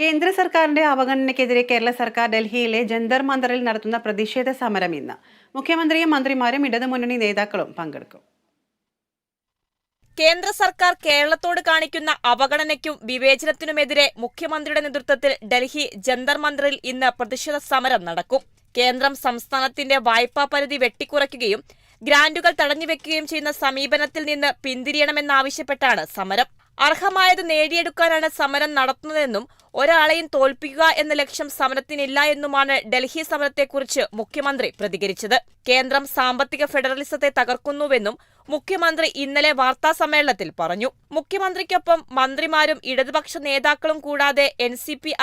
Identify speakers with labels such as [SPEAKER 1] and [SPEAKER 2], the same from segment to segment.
[SPEAKER 1] കേന്ദ്ര സർക്കാരിന്റെ അവഗണനയ്ക്കെതിരെ കേരള സർക്കാർ ഡൽഹിയിലെ ജന്തർ മന്ദറിൽ നടത്തുന്ന പ്രതിഷേധ സമരം ഇന്ന്. മുഖ്യമന്ത്രിയും മന്ത്രിമാരും ഇടതുമുന്നണി നേതാക്കളും പങ്കെടുക്കും.
[SPEAKER 2] കേന്ദ്ര സർക്കാർ കേരളത്തോട് കാണിക്കുന്ന അവഗണനയ്ക്കും വിവേചനത്തിനുമെതിരെ മുഖ്യമന്ത്രിയുടെ നേതൃത്വത്തിൽ ഡൽഹി ജന്തർ മന്ദറിൽ ഇന്ന് പ്രതിഷേധ സമരം നടക്കും. കേന്ദ്രം സംസ്ഥാനത്തിന്റെ വായ്പാ പരിധി വെട്ടിക്കുറയ്ക്കുകയും ഗ്രാന്റുകൾ തടഞ്ഞുവെക്കുകയും ചെയ്യുന്ന സമീപനത്തിൽ നിന്ന് പിന്തിരിയണമെന്നാവശ്യപ്പെട്ടാണ് സമരം. അർഹമായത് നേടിയെടുക്കാനാണ് സമരം നടത്തുന്നതെന്നും ഒരാളെയും തോൽപ്പിക്കുക എന്ന ലക്ഷ്യം സമരത്തിനില്ല എന്നുമാണ് ഡൽഹി സമരത്തെക്കുറിച്ച് മുഖ്യമന്ത്രി പ്രതികരിച്ചത്. കേന്ദ്രം സാമ്പത്തിക ഫെഡറലിസത്തെ തകർക്കുന്നുവെന്നും മുഖ്യമന്ത്രി ഇന്നലെ വാർത്താ സമ്മേളനത്തിൽ പറഞ്ഞു. മുഖ്യമന്ത്രിക്കൊപ്പം മന്ത്രിമാരും ഇടതുപക്ഷ നേതാക്കളും കൂടാതെ എൻ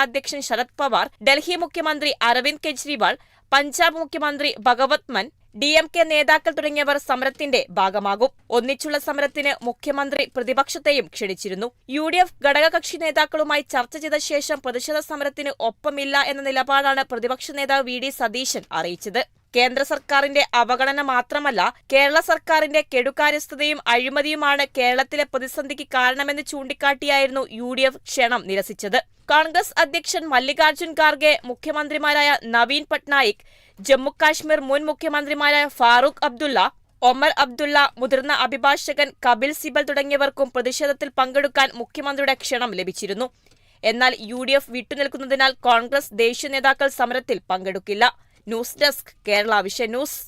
[SPEAKER 2] അധ്യക്ഷൻ ശരത് പവാർ ഡൽഹി മുഖ്യമന്ത്രി അരവിന്ദ് കെജ്രിവാൾ പഞ്ചാബ് മുഖ്യമന്ത്രി ഭഗവത് മൻ ഡി എം കെ നേതാക്കൾ തുടങ്ങിയവർ സമരത്തിന്റെ ഭാഗമാകും. ഒന്നിച്ചുള്ള സമരത്തിന് മുഖ്യമന്ത്രി പ്രതിപക്ഷത്തെയും ക്ഷണിച്ചിരുന്നു. യു ഡി എഫ് ഘടകകക്ഷി നേതാക്കളുമായി ചർച്ച ചെയ്ത ശേഷം പ്രതിഷേധ സമരത്തിന് ഒപ്പമില്ല എന്ന നിലപാടാണ് പ്രതിപക്ഷ നേതാവ് വി ഡി സതീശൻ അറിയിച്ചത്. കേന്ദ്ര സർക്കാരിന്റെ അവഗണന മാത്രമല്ല കേരള സർക്കാരിന്റെ കെടുകാര്യസ്ഥതയും അഴിമതിയുമാണ് കേരളത്തിലെ പ്രതിസന്ധിക്ക് കാരണമെന്ന് ചൂണ്ടിക്കാട്ടിയായിരുന്നു യു ഡി എഫ് ക്ഷണം നിരസിച്ചത്. കോൺഗ്രസ് അധ്യക്ഷൻ മല്ലികാർജുൻ ഖാർഗെ മുഖ്യമന്ത്രിമാരായ നവീൻ പട്നായിക് ജമ്മുകാശ്മീർ മുൻ മുഖ്യമന്ത്രിമാരായ ഫാറൂഖ് അബ്ദുള്ള ഒമർ അബ്ദുള്ള മുതിർന്ന അഭിഭാഷകൻ കപിൽ സിബൽ തുടങ്ങിയവർക്കും പ്രതിഷേധത്തിൽ പങ്കെടുക്കാൻ മുഖ്യമന്ത്രിയുടെ ക്ഷണം ലഭിച്ചിരുന്നു. എന്നാൽ യു ഡി എഫ് വിട്ടുനിൽക്കുന്നതിനാൽ കോൺഗ്രസ് ദേശീയ നേതാക്കൾ സമരത്തിൽ പങ്കെടുക്കില്ല. News desk Kerala vision news.